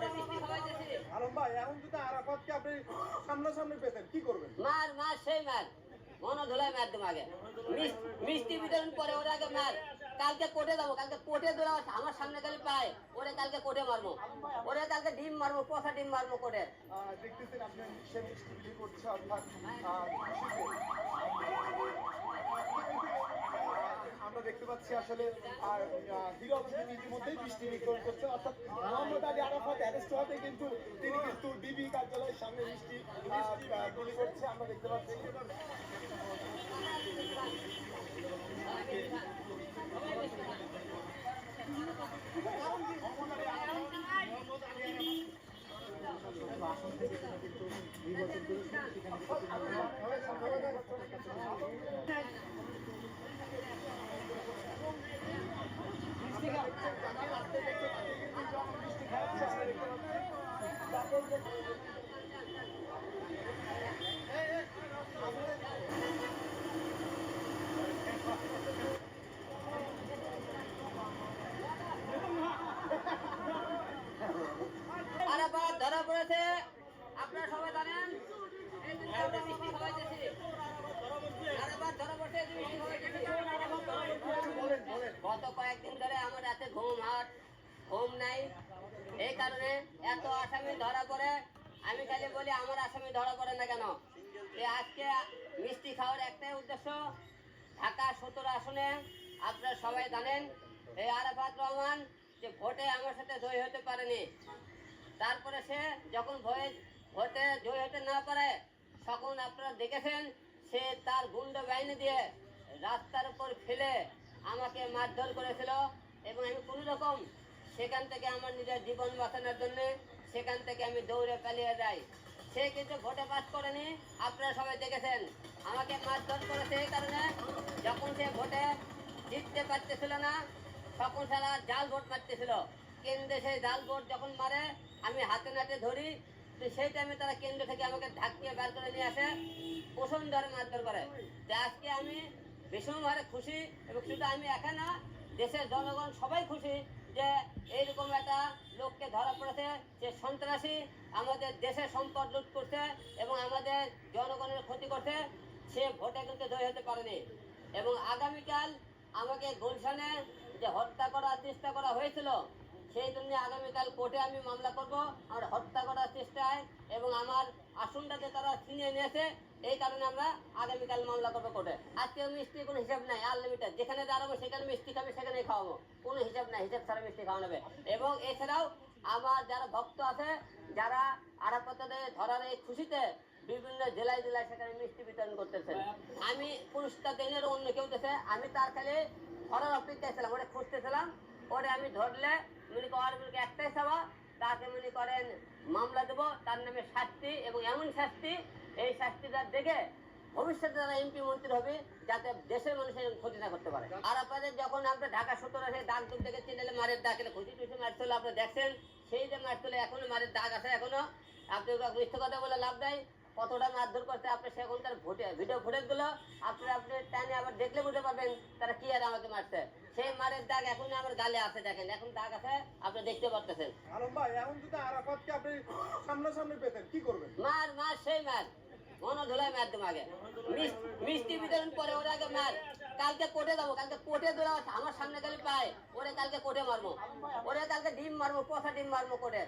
মিষ্টি খাওয়াইতেছি আলম ভাই এখন যদি আরাফাতকে আপনি সামনাসামনি পেতেন কি করবেন? মার মার সেই মার। মার দেবো মিষ্টি বিতরণ পরে ওরা আগে মার। কালকে কোটে যাব কালকে কোটে ধরে আমার সামনে খালি পায়। ওরে কালকে কোটে মারবো। ওরে কালকে ডিম মারবো পচা ডিম মারবো কোটে দেখতেছেন আপনি সে মিষ্টি বিক্রি করছে অর্থাৎ আমরা দেখতে পাচ্ছি আসলে আর হিরো ইতিমধ্যেই মিষ্টি বিতরণ করছে অর্থাৎ হওয়াতে কিন্তু তিনি কিন্তু ডিবি কার্যালয়ের সামনে মিষ্টি মিষ্টি করছে। আমরা দেখতে পাচ্ছি। আর আবার ধরা পড়েছে। আপনারা সবাই জানেন গত কয়েকদিন ধরে আমার রাতে ঘুম হাট ঘুম নাই। এই কারণে এত আসামি ধরা পড়ে, আমি খালি বলি আমার আসামি ধরা পড়ে না কেন? আজকে মিষ্টি খাওয়ার একটাই উদ্দেশ্য, ঢাকা সত্তর আসনে আপনারা সবাই জানেন এই আরাফাত রহমান যে ভোটে আমার সাথে জয় হতে পারেনি। তারপরে সে যখন ভয়ে, ভোটে জয় হতে না পারে তখন আপনারা দেখেছেন, সে তার গুন্ড বাহিনী দিয়ে রাস্তার উপর ফেলে আমাকে মারধর করেছিল এবং আমি কোনো রকম সেখান থেকে আমার নিজের জীবন বাঁচানোর জন্য সেখান থেকে আমি দৌড়ে পালিয়ে যাই। সে কিন্তু ভোটে পাস করেনি। আপনারা সবাই দেখেছেন, আমাকে মারধর করেছে এই কারণে। যখন সে ভোটে জিততে পারতেছিল না, তখন সারা জাল ভোট মারতেছিল। কেন্দ্রে সেই জাল ভোট যখন মারে, আমি হাতে নাতে ধরি সেই টাইমে তারা কেন্দ্র থেকে আমাকে ঢাকিয়ে বের করে নিয়ে আসে, পোষণ ধরে মারধর করে। তো আজকে আমি ভীষণভাবে খুশি এবং শুধু আমি একা না, দেশের জনগণ সবাই খুশি। যে এইরকম একটা লোককে ধরা পড়েছে যে সন্ত্রাসী আমাদের দেশে সম্পদ লুট করছে এবং আমাদের জনগণের ক্ষতি করছে, সে ভোটে কিন্তু জয় হতে পারেনি। এবং আগামীকাল আমাকে গুলশানে যে হত্যা করার চেষ্টা করা হয়েছিল, সেই জন্য আগামীকাল কোর্টে আমি মামলা করব আমার হত্যা করার চেষ্টায় এবং আমার আসনটাতে তারা ছিনিয়ে নিয়েছে, এই কারণে আমরা আগামীকাল মামলা করব কোর্টে। আজকে মিষ্টি কোনো হিসাব নাই আনলিমিটেড যেখানে দাঁড়াবো সেখানে মিষ্টি খাবে, সেখানেই খাওয়াবো। কোনো হিসাব নাই, হিসাব ছাড়া মিষ্টি খাওয়ানো হবে এবং এছাড়াও আমার যারা ভক্ত আছে, যারা আরাপতাদের ধরার এই খুশিতে বিভিন্ন জেলায় জেলায় সেখানে মিষ্টি বিতরণ করতেছে আমি পুরস্কার দেনের অন্য কেউ দেশে আমি তার খালি ধরার অপেক্ষায় ছিলাম ওটা খুঁজতেছিলাম, ওরে আমি ধরলে মনে করেন একটাই চাওয়া, তাকে মনে করেন মামলা দেবো, তার নামে শাস্তি এবং এমন শাস্তি, এই শাস্তিটা দেখে ভবিষ্যতে যারা এমপি মন্ত্রী হবে যাতে দেশের মানুষের ক্ষতি না করতে পারে। আর আপনাদের যখন আপনার ঢাকা সত্তর আসে দাগ দুধ থেকে চিনালে মারের দাগ এটা খুশি টুসি মারতে আপনি দেখছেন সেই যে মারতে এখনও মারের দাগ আছে এখনও। আপনি মিথ্যে কথা বলে লাভ নাই। কতটা মারধর করতে আপনি সেখানকার ভোটে ভিডিও ফুটেজগুলো আপনি আপনি টাইমে আবার দেখলে বুঝতে পারবেন তারা কি আর আমাকে মারছে। সেই মারের দাগ এখন আমার গালে আছে দেখেন এখন দাগ আছে আপনি দেখতে পারতেছেন। আলম ভাই এখন যদি আরাফাতকে আপনি সামনাসামনি পেতেন কি করবেন? মার মার সেই মার। গণধোলায় ম্যাচ দেবো আগে মিষ্টি বিতরণ পরে ওর আগে ম্যাচ কালকে কোটে যাব। কালকে কোটে ধরে আমার সামনে খালি পায়। ওরে কালকে কোটে মারবো। ওরে কালকে ডিম মারবো, কষা ডিম মারবো কোটে